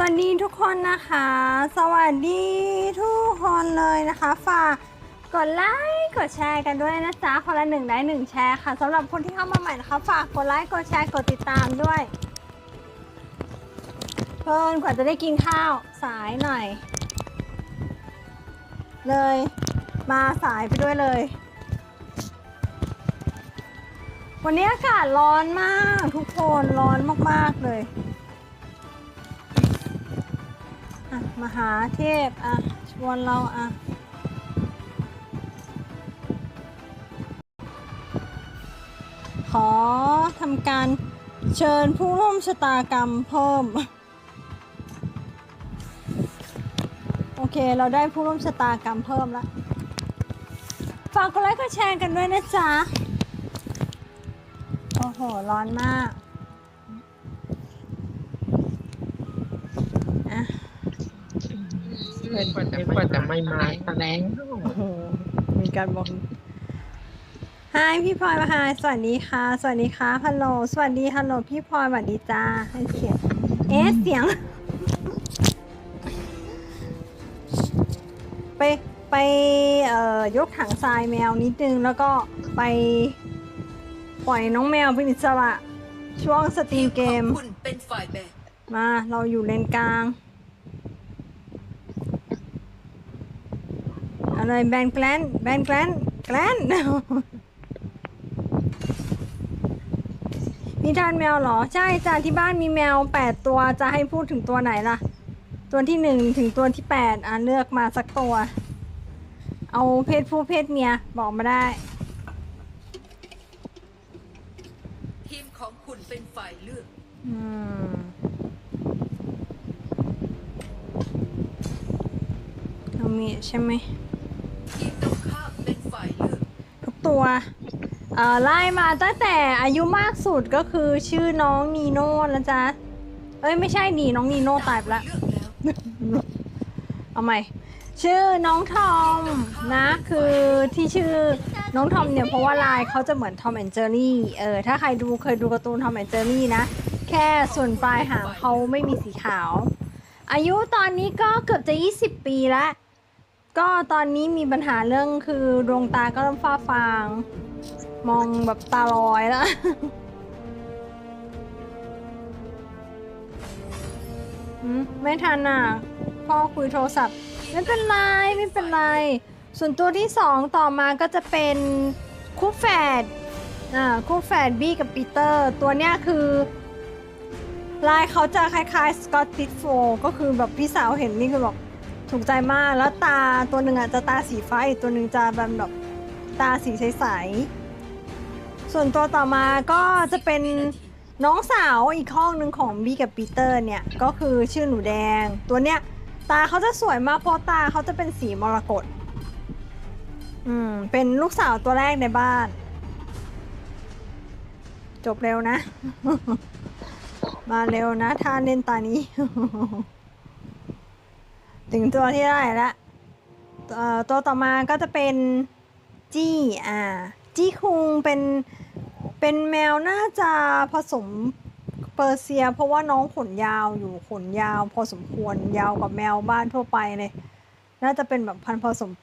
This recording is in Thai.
วัสดีทุกคนนะคะ สวัสดีทุกคนเลยนะคะ ฝากกดไลค์กดแชร์กันด้วยนะจ๊ะคนละหนึ่งไลค์หนึ่งแชร์ค่ะสำหรับคนที่เข้ามาใหม่นะคะ ฝากกดไลค์กดแชร์กดติดตามด้วย เพิ่นกว่าจะได้กินข้าวสายหน่อย เลย มาสายไปด้วยเลย วันนี้อากาศร้อนมากทุกคนร้อนมากๆเลย อะมหาเทพอะชวนเราอะขอทำการเชิญผู้ร่วมชะตากรรมเพิ่ม โอเค เราได้ผู้ร่วมชะตากรรมเพิ่มแล้ว ฝากกดไลค์กดแชร์กันด้วยนะจ๊ะ โอ้โห ร้อนมาก เพื่อนว่าจะเพื่อนจะไม่มาแสดงโอ้โหมีการบอกฮายพี่พลอยมาฮายสวัสดีค่ะ สวัสดีค่ะฮัลโหลสวัสดีฮัลโหลพี่พลอยสวัสดีจ้าให้เสียงเอ๊ะเสียง ไปไปเอ่อยกถังทรายแมวนิดนึงแล้วก็ไปปล่อยน้องแมวเป็นอิสระช่วงสตรีมเกม คุณเป็นฝ่ายแบ่งมาเราอยู่เลนกลาง อะไรแบนแกลนแบนแกลนแกลนนิทานแมวเหรอ ใช่จ้าที่บ้านมีแมวแปดตัวจะให้พูดถึงตัวไหนล่ะ ตัวที่หนึ่งถึงตัวที่แปดอะเลือกมาสักตัว เอาเพศผู้เพศเมียบอกมาได้ทีมของคุณเป็นฝ่ายเลือกอืมเอามีใช่ไหม ทีมตรงข้ามเป็นฝ่ายเลือก ทุก ตัวไล่มาตั้งแต่อายุมากสุดก็คือชื่อน้องนีโน่นะจ๊ะเอ้ยไม่ใช่นีน้องนีโน่ตายไปละเลือกแล้วเอาใหม่ชื่อน้องทอมนะคือที่ชื่อน้องทอมเนี่ยเพราะว่าลายเขาจะเหมือนทอมแอนเจอรี่เออถ้าใครดูเคยดูการ์ตูนทอมแอนเจอรี่นะ แค่ส่วนปลายหางเขาไม่มีสีขาว อายุตอนนี้ก็เกือบจะ 20 ปีแล้ว ก็ตอนนี้มีปัญหาเรื่องคือดวงตาก็เริ่มฟ้าฟาง มองแบบตาลอยแล้วหืมไม่ทันอะ พ่อคุยโทรศัพท์ ไม่เป็นไร ไม่เป็นไร ส่วนตัวที่สองต่อมาก็จะเป็นคู่แฝดอ่าคู่แฝดบี้กับปีเตอร์ ตัวเนี้ยคือ ลายเขาจะคล้ายๆสกอตติชโฟก็คือแบบพี่สาวเห็นนี่คือแบบ ถูกใจมากแล้วตาตัวหนึ่งอะจะตาสีฟ้าอีกตัวหนึ่งจะแบบแบบตาสีใสๆส่วนตัวต่อมาก็จะเป็นน้องสาวอีกห้องหนึ่งของบี้กับปีเตอร์เนี่ยก็คือชื่อหนูแดง ตัวเนี้ยตาเขาจะสวยมากเพราะตาเขาจะเป็นสีมรกตอืมเป็นลูกสาวตัวแรกในบ้าน จบเร็วนะ มาเร็วนะท่าเล่นตานี้ ถึงตัวที่ได้แล้วตัวต่อมาก็จะเป็นจี้อ่าจี้คุงเป็นเป็นแมวน่าจะผสมเปอร์เซีย เพราะว่าน้องขนยาวอยู่ขนยาว พอสมควรยาวกว่าแมวบ้านทั่วไปเลย น่าจะเป็นแบบพันธุ์ผสม